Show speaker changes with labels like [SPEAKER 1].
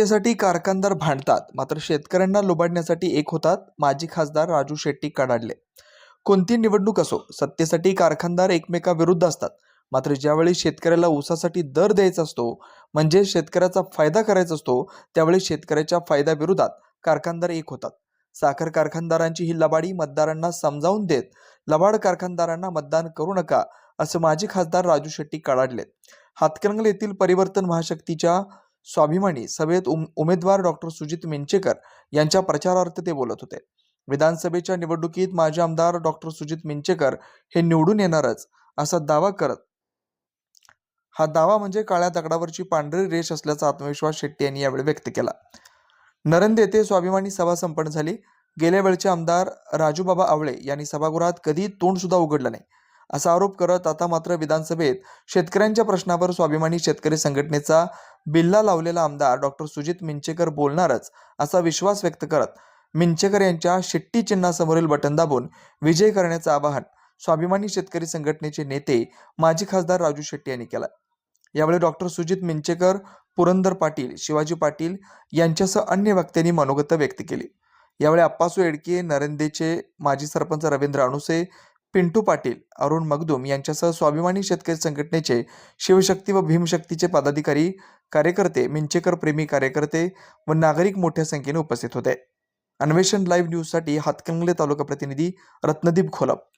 [SPEAKER 1] सत्तेसाठी कारखानदार भांडतात. मात्र शेतकऱ्यांना लुबाडण्यासाठी एक होतात. माजी खासदार राजू शेट्टी कडाडले कोणती निवडणूक असो सत्तेसाठी कारखानदार एकमेकाविरुद्ध असतात. मात्र ज्यावेळी शेतकऱ्याला ऊसासाठी दर द्यायचा असतो म्हणजे शेतकऱ्याचा फायदा करायचा असतो त्यावेळी शेतकऱ्याच्या फायद्याविरोधात कारखानदार एक होतात. साखर कारखानदारांची ही लबाडी मतदारांना समजावून देत लबाड कारखानदारांना मतदान करू नका असं माजी खासदार राजू शेट्टी कडाडले हातकणंगले येथील परिवर्तन महाशक्तीच्या स्वाभिमानी सभेत उम उमेदवार डॉक्टर सुजित मिंचेकर यांच्या प्रचारार्थ ते बोलत होते. विधानसभेच्या निवडणुकीत माजी आमदार डॉक्टर सुजित मिंचेकर हे निवडून येणारच असा दावा करत हा दावा म्हणजे काळ्या दगडावरची पांढरी रेष असल्याचा आत्मविश्वास शेट्टी यांनी यावेळी व्यक्त केला. नरंद येथे स्वाभिमानी सभा संपन्न झाली. गेल्या वेळचे आमदार राजूबाबा आवळे यांनी सभागृहात कधी तोंड सुद्धा उघडलं नाही. असा आरोप करत आता मात्र विधानसभेत शेतकऱ्यांच्या प्रश्नावर स्वाभिमानी शेतकरी संघटनेचा बिल्ला लावलेला आमदार डॉक्टर सुजित मिंचेकर बोलणारच असा विश्वास व्यक्त करत मिंचेकर यांच्या शेट्टी चिन्हासमोरील बटन दाबून विजय करण्याचं आवाहन स्वाभिमानी शेतकरी संघटनेचे नेते माजी खासदार राजू शेट्टी यांनी केलं यावेळी डॉक्टर सुजित मिंचेकर पुरंदर पाटील शिवाजी पाटील यांच्यासह अन्य वक्त्यांनी मनोगत व्यक्त केली. यावेळी अप्पासू एडके नरेंदेचे माजी सरपंच रवींद्र अणुसे पिंटू पाटील अरुण मगदूम यांच्यासह स्वाभिमानी शेतकरी संघटनेचे शिवशक्ती व भीमशक्तीचे पदाधिकारी कार्यकर्ते मिंचेकर प्रेमी कार्यकर्ते व नागरिक मोठ्या संख्येने उपस्थित होते. अन्वेषण लाईव्ह न्यूजसाठी हातकंगले तालुका प्रतिनिधी रत्नदीप खोलप.